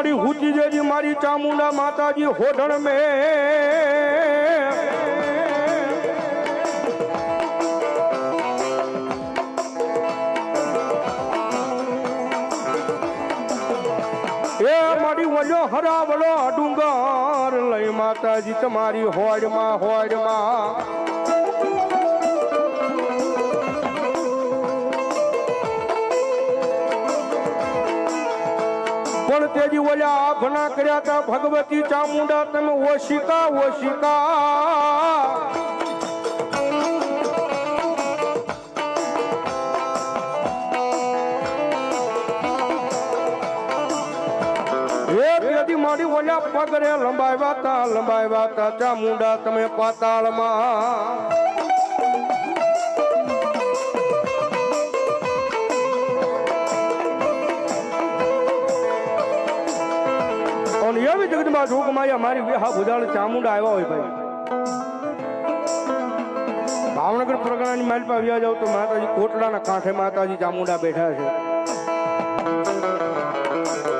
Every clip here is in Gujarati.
મારી હુતી જેજી મારી ચામુંડા માતાજી હોઢણ મે. એ મારી વજો હરાવલો ડુંગર લઈ માતાજી તમારી હોડમાં હોડમાં. તેજી ઓલા આભના કર્યા તા ભગવતી ચામુંડા તમે ઓશિકા ઓશિકા. તેજી મારી ઓલા પગરે લંબાવ્યા તા લંબાવ્યા તા ચામુંડા તમે પાતાળમાં. અને એવી જગતમાં જોગમાયા મારી વિહા બુધાળ ચામુંડા આવ્યા હોય ભાઈ. ભાવનગર પ્રગણાની માલપા વ્યા જાવ તો માતાજી, કોટડાના કાંઠે માતાજી ચામુંડા બેઠા છે.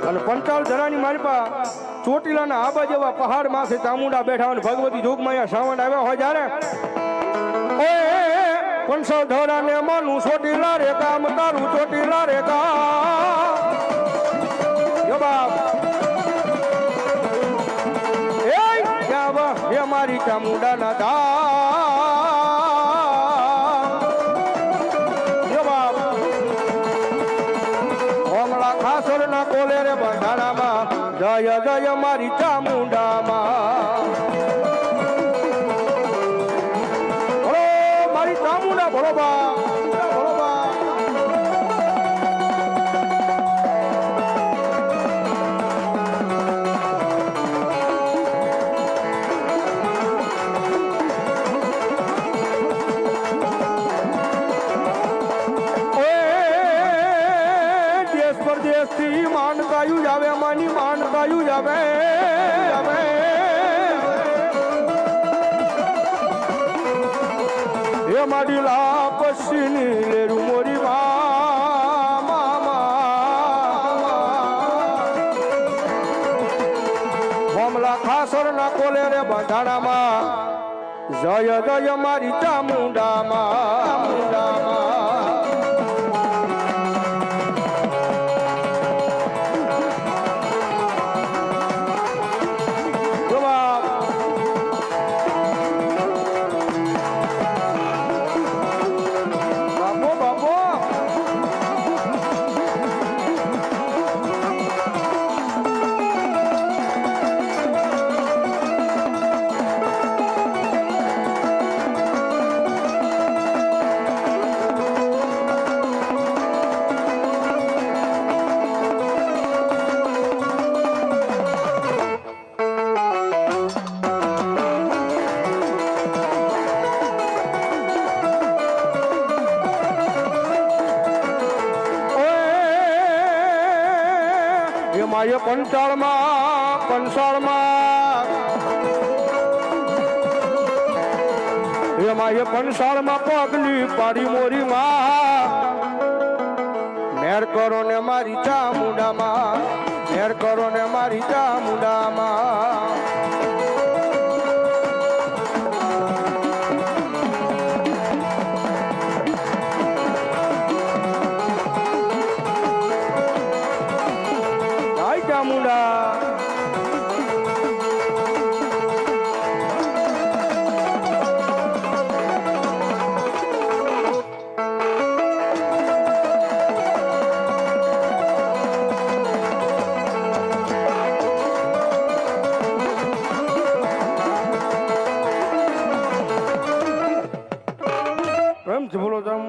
અને પંચાલ ધરાની પા ચોટીલાના આબા જેવા પહાડ માથે ચામુંડા બેઠા અને ભગવતી જોગમાયા શ્રાવણ આવ્યા હોય જ્યારે પંચાલ ધરાને માનું ચોટીલા રે કામ તારું ચોટીલા રે ગામ. ચામુંડાના ધામ યો બાપ હોમલા ખાસર ના કોલે રે બંધાણામાં જય જય મારી ચામુંડામાં મારી ચામુંડા બોલો બા માની માનતાયું જ આવે આવે હે મારી લાપસીની લેરું મોરી મામલા ખાસર ના કોલે રે બંધાણામાં જય જય મારી ચામુંડામાં ચામુંડામાં એમાં એ પંચાળમાં. પંસાળમાં એમાં એ પંચાળમાં પગલી પાડી મોરી માં મેર કરો ને મારી ચામુંડામાં, મેર કરો ને મારી ચામુંડામાં. জম